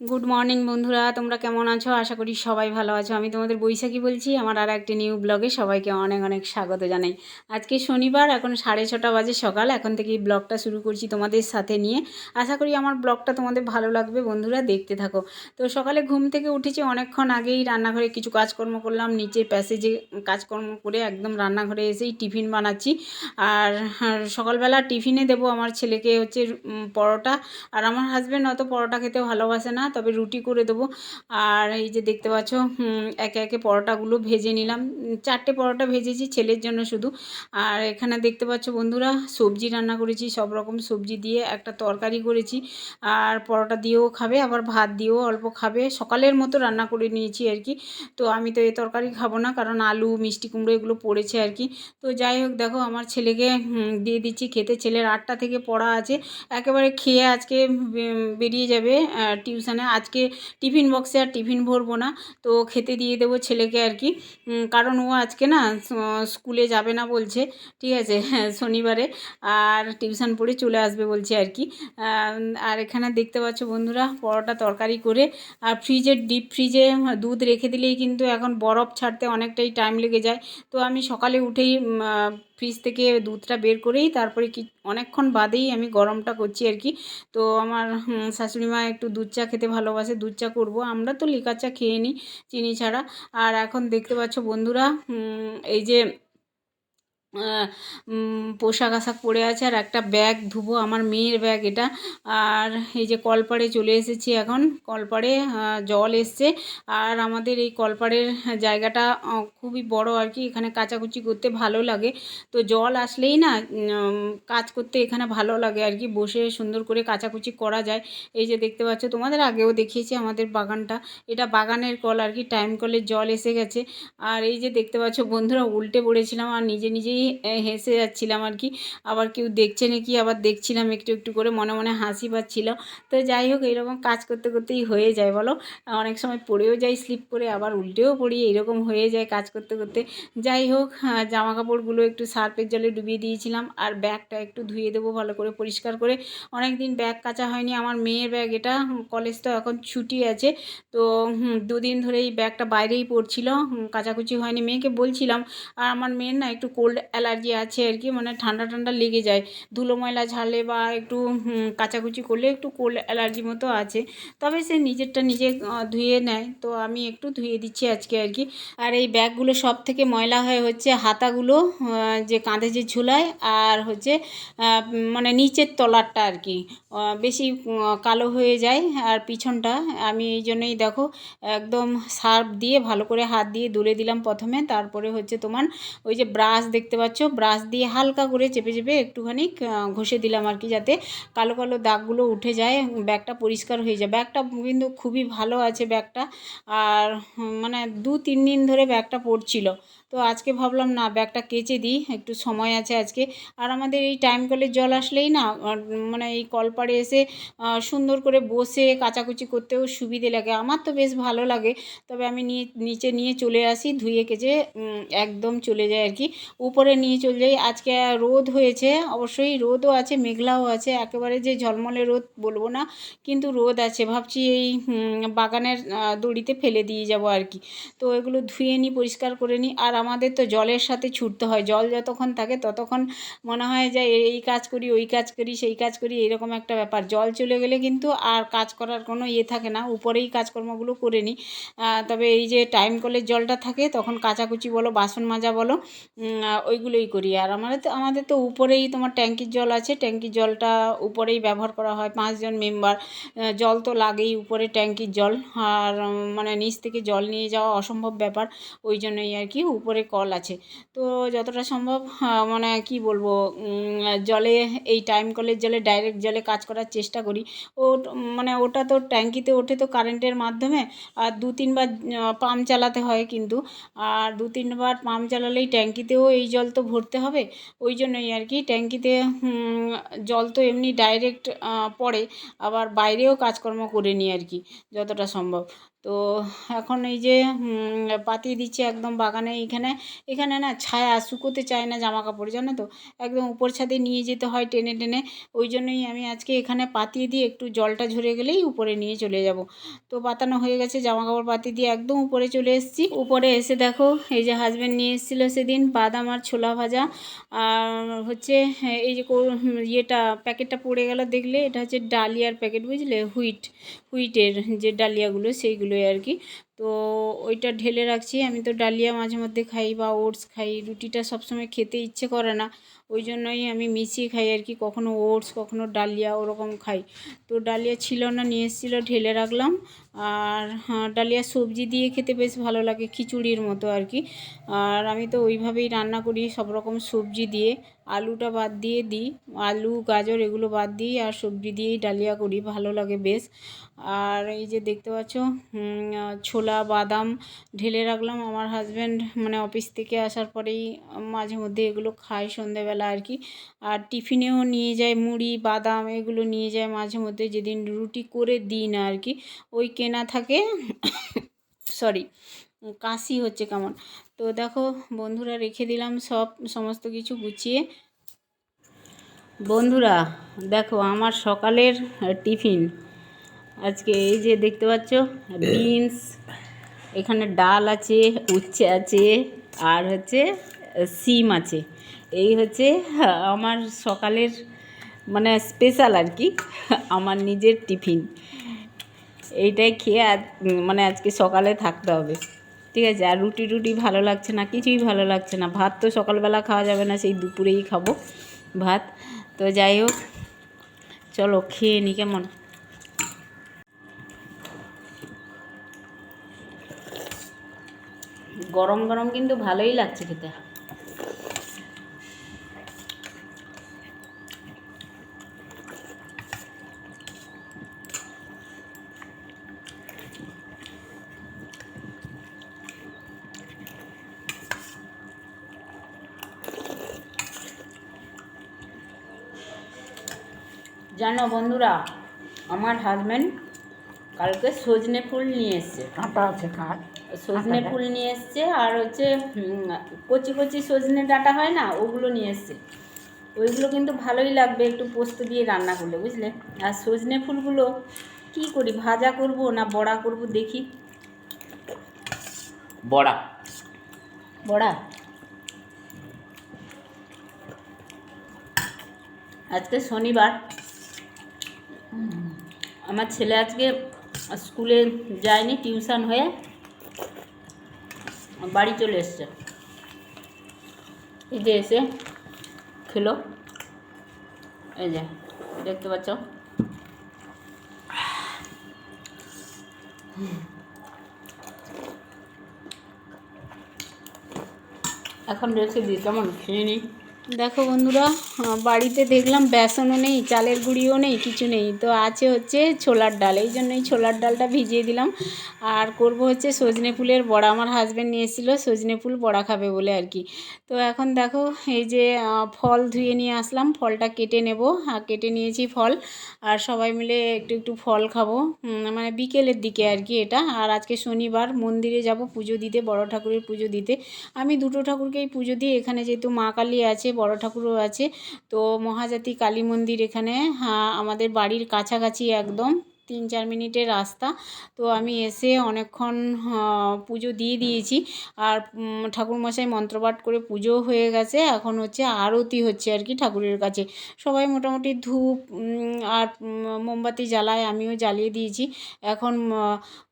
Good morning বন্ধুরা। তোমরা কেমন আছো? আশা করি সবাই ভালো আছো। আমি তোমাদের বৈশাখী বলছি। আমার আর একটি নিউ ব্লগে সবাইকে অনেক অনেক স্বাগত জানাই। আজকে শনিবার, এখন সাড়ে ছটা বাজে সকাল। এখন থেকেই ব্লগটা শুরু করছি তোমাদের সাথে নিয়ে। আশা করি আমার ব্লগটা তোমাদের ভালো লাগবে। বন্ধুরা, দেখতে থাকো। তো সকালে ঘুম থেকে উঠেছি। অনেকক্ষণ আগেই রান্নাঘরে কিছু কাজকর্ম করলাম। নিচে প্যাসেজে কাজকর্ম করে একদম রান্নাঘরে এসেই টিফিন বানাচ্ছি। আর সকালবেলা টিফিনে দেবো আমার ছেলেকে হচ্ছে পরোটা। আর আমার হাজব্যান্ড অত পরোটা খেতে ভালোবাসে না। তবে রুটি করে দেবো। আর এই যে দেখতে পাচ্ছ একে একে পরোটাগুলো ভেজে নিলাম। চারটে পরোটা ভেজেছি, ছেলের জন্য শুধু। আর এখানে দেখতে পাচ্ছ বন্ধুরা, সবজি রান্না করেছি, সব রকম সবজি দিয়ে একটা তরকারি করেছি। আর পরোটা দিয়েও খাবে, আবার ভাত দিয়েও অল্প খাবে। সকালের মতো রান্না করে নিয়েছি আর কি। তো আমি তো এই তরকারি খাব না, কারণ আলু, মিষ্টি কুমড়ো এগুলো পড়েছে আর কি। তো যাই হোক, দেখো আমার ছেলেকে দিয়ে দিচ্ছি খেতে। ছেলের আটটা থেকে পড়া আছে। একেবারে খেয়ে আজকে বেরিয়ে যাবে টিউশনে আজকে টিফিন বক্সে আর টিফিন ভরবো না। তো খেতে দিয়ে দেবো ছেলেকে আর কি। কারণ ও আজকে না স্কুলে যাবে না বলছে। ঠিক আছে হ্যাঁ, শনিবারে। আর টিউশন পড়ে চলে আসবে বলছে আর কি। আর এখানে দেখতে পাচ্ছ বন্ধুরা পরোটা তরকারি করে। আর ফ্রিজের ডিপ ফ্রিজে দুধ রেখে দিলেই কিন্তু এখন বরফ ছাড়তে অনেকটাই টাইম লেগে যায়। তো আমি সকালে উঠেই ফ্রিজ থেকে দুধটা বের করেই তারপরে কি অনেকক্ষণ বাদেই আমি গরমটা করছি আর কি। তো আমার শাশুড়ি মা একটু দুধ চা খেতে ভালোবাসে, দুধ চা করব। আমরা তো লিকার চা খেয়ে নিই চিনি ছাড়া। আর এখন দেখতে পাচ্ছ বন্ধুরা এই যে পোশাক আশাক পরে আছে আর একটা ব্যাগ, ধুবো, আমার মেয়ের ব্যাগ এটা। আর এই যে কলপাড়ে চলে এসেছি এখন, কলপাড়ে জল এসছে। আর আমাদের এই কলপাড়ের জায়গাটা খুবই বড় আর কি, এখানে কাচাকুচি করতে ভালো লাগে। তো জল আসলেই না কাজ করতে এখানে ভালো লাগে আর কি, বসে সুন্দর করে কাচাকুচি করা যায়। এই যে দেখতে পাচ্ছ, তোমাদের আগেও দেখিয়েছি আমাদের বাগানটা। এটা বাগানের কল আর কি টাইম কলের জল এসে গেছে। আর এই যে দেখতে পাচ্ছ, বন্ধুরা, উল্টে পড়েছিলাম আর নিজে নিজেই হেসে যাচ্ছিলাম আর কি। আবার কেউ দেখছে নাকি, আবার দেখছিলাম একটু একটু করে মনে মনে হাসি পাচ্ছিল। তো যাই হোক, এরকম কাজ করতে, করতেই হয়ে যায় বলো। অনেক সময় পড়েও যাই স্লিপ করে, আবার উল্টেও পড়ি, এরকম হয়ে যায় কাজ করতে করতে। যাই হোক জামা কাপড়গুলো একটু সার্ফের জলে ডুবিয়ে দিয়েছিলাম আর ব্যাগটা একটু ধুয়ে দেবো ভালো করে পরিষ্কার করে। অনেক দিন ব্যাগ কাচা হয়নি, আমার মেয়ের ব্যাগ এটা কলেজ তো এখন ছুটি আছে। তো দুদিন ধরে এই ব্যাগটা বাইরেই পড়ছিল কাচাকুচি হয়নি। মেয়েকে বলছিলাম, আর আমার মেয়ের না একটু কোল্ড অ্যালার্জি আছে আর কি মানে ঠান্ডা ঠান্ডা লেগে যায়। ধুলো ময়লা ঝাড়লে বা একটু কাচাকুচি করলে একটু কোল্ড অ্যালার্জি মতো আছে। তবে সে নিজেরটা নিজে ধুয়ে নেয়। তো আমি একটু ধুয়ে দিচ্ছি আজকে আর কি। আর এই ব্যাগগুলো সব থেকে ময়লা হয় হচ্ছে হাতাগুলো যে কাঁধে যে ঝুলায় আর হচ্ছে মানে নিচের তলারটা আর কি। বেশি কালো হয়ে যায় আর পিছনটা। আমি এই জন্যই দেখো, একদম সার্ফ দিয়ে ভালো করে হাত দিয়ে দুলে দিলাম প্রথমে। তারপরে হচ্ছে তোমার ওই যে ব্রাশ দেখতে পাচ্ছ, ব্রাশ দিয়ে হালকা করে চেপে চেপে একটুখানি ঘষে দিলাম আর কি, যাতে কালো কালো দাগগুলো উঠে যায়, ব্যাগটা পরিষ্কার হয়ে যায়। ব্যাগটা কিন্তু খুবই ভালো আছে ব্যাগটা, আর মানে দু তিন দিন ধরে ব্যাগটা পড়ছিল তো আজকে ভাবলাম, না, ব্যাগটা কেচে দিই, একটু সময় আছে আজকে। আর আমাদের এই টাইম কলের জল আসলেই না মানে এই কলপাড়ে এসে সুন্দর করে বসে কাচাকুচি করতেও সুবিধে লাগে। আমার তো বেশ ভালো লাগে, তবে আমি নিয়ে, নিচে নিয়ে চলে আসি, ধুয়ে কেচে একদম চলে যাই আর কি। উপরে নিয়ে চলে যাই। আজকে রোদ হয়েছে, অবশ্যই রোদও আছে, মেঘলাও আছে, একেবারে যে ঝলমলে রোদ বলব না, কিন্তু রোদ আছে। ভাবছি এই বাগানের দড়িতে ফেলে দিয়ে যাব আর কি। তো এগুলো ধুয়ে নিই, পরিষ্কার করে নিই। আর আমাদের তো জলের সাথে ছুটতে হয়, জল যতক্ষণ থাকে ততক্ষণ মনে হয় যে এই কাজ করি, ওই কাজ করি, সেই কাজ করি, এরকম একটা ব্যাপার। জল চলে গেলে কিন্তু আর কাজ করার কোনো ইয়ে থাকে না, উপরেই কাজকর্মগুলো করে নিই। তবে এই যে টাইম কলের জলটা থাকে তখন কাচাকুচি বলো, বাসন মাজা বলো ওইগুলোই করি। আর আমাদের তো আমাদের তো উপরেই তোমার ট্যাঙ্কির জল আছে, ট্যাঙ্কির জলটা উপরেই ব্যবহার করা হয়, পাঁচজন মেম্বার। জল তো লাগেই উপরে ট্যাঙ্কির জল। আর মানে নিচ থেকে জল নিয়ে যাওয়া অসম্ভব ব্যাপার, ওই জন্যই আর কি উপরে কল আছে। তো যতটা সম্ভব মানে কি বলব জলে, এই টাইম কলের জলে ডাইরেক্ট জলে কাজ করার চেষ্টা করি। ও মানে ওটা তো ট্যাঙ্কিতে ওঠে তো কারেন্টের মাধ্যমে, আর দু তিনবার পাম্প চালাতে হয় কিন্তু। আর দু তিনবার পাম্প চালালেই ট্যাঙ্কিতেও এই জল তো ভরতে হবে। ওই জন্যই আর কি, ট্যাঙ্কিতে জল তো এমনি ডাইরেক্ট পড়ে। আবার বাইরেও কাজকর্ম করে নিই আর কি, যতটা সম্ভব। তো এখন এই যে পাতিয়ে দিচ্ছে একদম বাগানে। এখানে এখানে না ছায়া শুকোতে চায় না জামা কাপড় জানো তো? একদম উপর ছাদে নিয়ে যেতে হয় টেনে টেনে। ওই জন্যই আমি আজকে এখানে পাতিয়ে দিয়ে একটু জলটা ঝরে গেলেই উপরে নিয়ে চলে যাব। তো পাতানো হয়ে গেছে জামা কাপড় পাতি দিয়ে একদম উপরে চলে এসেছি। উপরে এসে দেখো, এই যে হাজব্যান্ড নিয়ে এসেছিল সেদিন বাদাম আর ছোলা ভাজা। আর হচ্ছে, এই যে ইয়েটা, প্যাকেটটা পড়ে গেল দেখলে, এটা হচ্ছে ডালিয়ার প্যাকেট, বুঝলে? হুইট, হুইটের যে ডালিয়াগুলো সেইগুলোই আর কি তো ওইটা ঢেলে রাখছি। আমি তো ডালিয়া মাঝে মধ্যে খাই বা ওটস খাই রুটিটা সবসময় খেতে ইচ্ছে করে না। ওই জন্যই আমি মিশিয়ে খাই আর কি কখনো ওটস কখনো ডালিয়া ওরকম খাই। তো ডালিয়া ছিল না নিয়ে এসেছিল ঢেলে রাখলাম। আর হ্যাঁ, ডালিয়া সবজি দিয়ে খেতে বেশ ভালো লাগে খিচুড়ির মতো আর কি। আর আমি তো ওইভাবেই রান্না করি সব রকম সবজি দিয়ে। আলুটা বাদ দিয়ে দিই আলু গাজর এগুলো বাদ দিই আর সবজি দিয়েই ডালিয়া করি ভালো লাগে বেশ। আর এই যে দেখতে পাচ্ছ আহ, ছোলা, বাদাম ঢেলে রাখলাম। আমার হাজব্যান্ড মানে অফিস থেকে আসার পরেই মাঝে মধ্যে এগুলো খায় সন্ধেবেলা আর কি। আর টিফিনেও নিয়ে যায় মুড়ি, বাদাম এগুলো নিয়ে যায় মাঝে মধ্যে যেদিন রুটি করে দিই না আর কি। ওই কেনা থাকে সরি কাশি হচ্ছে কেমন। তো দেখো বন্ধুরা রেখে দিলাম সব, সমস্ত কিছু গুছিয়ে। বন্ধুরা দেখো আমার সকালের টিফিন। আজকে এই যে দেখতে পাচ্ছ, বিনস, এখানে ডাল আছে, উচ্ছে আছে, আর হচ্ছে সিম আছে। এই হচ্ছে আমার সকালের মানে স্পেশাল আর কি, আমার নিজের টিফিন। এইটাই খেয়ে মানে আজকে সকালে থাকতে হবে। ঠিক আছে, আর রুটি রুটি ভালো লাগছে না, কিছুই ভালো লাগছে না। ভাত তো সকালবেলা খাওয়া যাবে না, সেই দুপুরেই খাব ভাত। তো যাই হোক, চলো খেয়ে নি কেমন? গরম গরম কিন্তু ভালোই লাগছে খেতে। জানো বন্ধুরা, আমার হাজব্যান্ড কালকে সজনে ফুল নিয়ে এসছে। কাঁটা আছে, কাঠ? সজনে ফুল নিয়ে এসছে আর হচ্ছে কচি কচি সজনে ডাঁটা হয় না ওগুলো নিয়ে এসছে। ওইগুলো কিন্তু ভালোই লাগবে একটু পোস্ত দিয়ে রান্না করলে বুঝলে? আর সজনে ফুলগুলো কি করি ভাজা করব না বড়া করব দেখি? বড়া। বড়া? আজকে শনিবার। আমার ছেলে আজকে স্কুলে যায়নি টিউশন হয়ে বাড়ি চলে এসছে। এই যে এসে খেলো। এই যে, দেখতে পাচ্ছ? এখন রেখে দিই, কেমন? খেয়ে নিই। দেখো বন্ধুরা বাড়িতে দেখলাম বেসনও নেই, চালের গুঁড়িও নেই, কিছু নেই। তো আছে হচ্ছে ছোলার ডাল, এই জন্যই ছোলার ডালটা ভিজিয়ে দিলাম। আর করব হচ্ছে সজনে ফুলের বড়া, আমার হাজব্যান্ড নিয়ে এসেছিল, সজনে ফুল বড়া খাবে বলে আর কি। তো এখন দেখো, এই যে ফল ধুয়ে নিয়ে আসলাম, ফলটা কেটে নেব। হ্যাঁ কেটে নিয়েছি ফল, আর সবাই মিলে একটু একটু ফল খাব। মানে বিকেলের দিকে আর কি এটা। আর আজকে শনিবার, মন্দিরে যাব, পুজো দিতে, বড় ঠাকুরের পুজো দিতে। আমি দুটো ঠাকুরকেই পুজো দিই, এখানে যেহেতু মা কালী আছে বড় ঠাকুরও আছে। তো মহাজাতি কালী মন্দির এখানে হ্যাঁ, আমাদের বাড়ির কাছাকাছি একদম তিন চার মিনিটের রাস্তা। তো আমি এসে অনেকক্ষণ পুজো দিয়ে দিয়েছি। আর ঠাকুরমশাই মন্ত্রপাঠ করে পুজো হয়ে গেছে। এখন হচ্ছে আরতি হচ্ছে আর কি ঠাকুরের কাছে। সবাই মোটামুটি ধূপ আর মোমবাতি জ্বালায় আমিও জ্বালিয়ে দিয়েছি। এখন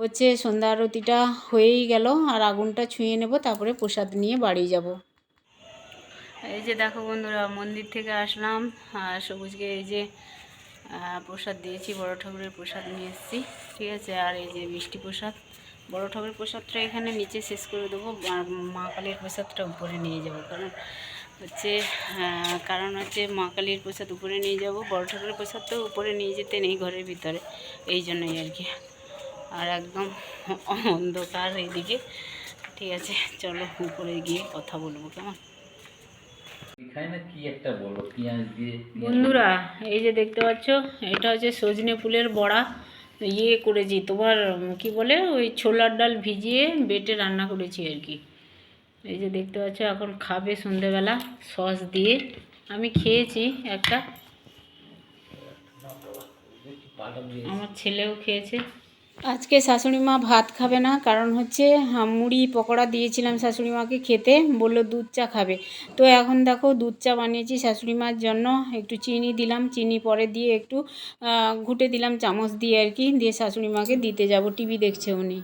হচ্ছে সন্ধ্যা আরতিটা হয়েই গেল। আর আগুনটা ছুঁয়ে নেব তারপরে প্রসাদ নিয়ে বাড়ি যাব। এই যে দেখো বন্ধুরা, মন্দির থেকে আসলাম, আর সবুজকে এই যে প্রসাদ দিয়েছি, বড় ঠাকুরের প্রসাদ নিয়ে এসেছি, ঠিক আছে? আর এই যে মিষ্টি প্রসাদ, বড় ঠাকুরের প্রসাদটা এখানে নিচে শেষ করে দেবো, আর মা কালীর প্রসাদটা উপরে নিয়ে যাব, কারণ হচ্ছে কারণ হচ্ছে মা কালীর প্রসাদ উপরে নিয়ে যাব, বড় ঠাকুরের প্রসাদ তো উপরে নিয়ে যেতে নেই ঘরের ভিতরে, এই জন্যই আর কি। আর একদম অন্ধকার এইদিকে, ঠিক আছে? চলো উপরে গিয়ে কথা বলব, কেমন এখানে না কি একটা বলো পেঁয়াজ দিয়ে পেঁয়াজ- বন্ধুরা এই যে দেখতে পাচ্ছ এটা হচ্ছে সজনে ফুলের বড়া। ইয়ে করেছি তোমার কি বলে ওই ছোলার ডাল ভিজিয়ে বেটে রান্না করেছি আর কি। এই যে দেখতে পাচ্ছ এখন খাবে সন্ধেবেলা সস দিয়ে। আমি খেয়েছি একটা। আমার ছেলেও খেয়েছে। আজকে শাশুড়ি মা ভাত খাবে না, কারণ হচ্ছে মুড়ি, পকোড়া দিয়েছিলাম শাশুড়ি মাকে খেতে, বলল দুধ চা খাবে। তো এখন দেখো দুধ চা বানিয়েছি শাশুড়ি মার জন্য, একটু চিনি দিলাম, চিনি পরে দিয়ে একটু ঘুটে দিলাম, চামচ দিয়ে আর কি, দিয়ে শাশুড়ি মাকে দিতে যাব, টিভি দেখছে উনি।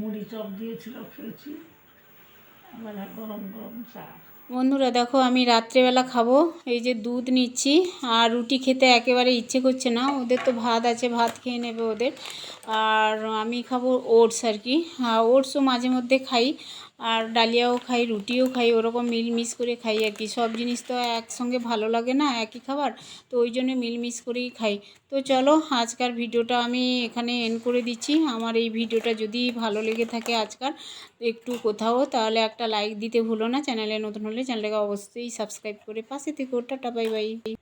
মুড়ি চপ দিয়েছিল, খেয়েছি। গরম গরম চা। বন্ধুরা দেখো, আমি রাত্রেবেলা খাব। এই যে দুধ নিচ্ছি, আর রুটি খেতে একেবারে ইচ্ছে করছে না। ওদের তো ভাত আছে, ভাত খেয়ে নেবে ওদের। আর আমি খাব ওটস আর কি। ওটসও মাঝে মধ্যে খাই। আর ডালিয়াও খাই, রুটিও খাই, ওরকম মিলমিশ করে খাই আর কি সব জিনিস তো একসঙ্গে ভালো লাগে না, একই খাবার, তো ওই জন্য মিলমিশ করেই খাই। তো চলো, আজকার ভিডিওটা আমি এখানে এন্ড করে দিচ্ছি। আমার এই ভিডিওটা যদি ভালো লেগে থাকে আজকার একটু কোথাও, তাহলে একটা লাইক দিতে ভুলো না। চ্যানেলে নতুন হলে চ্যানেলটাকে অবশ্যই সাবস্ক্রাইব করে পাশে থেকে। Tata bye bye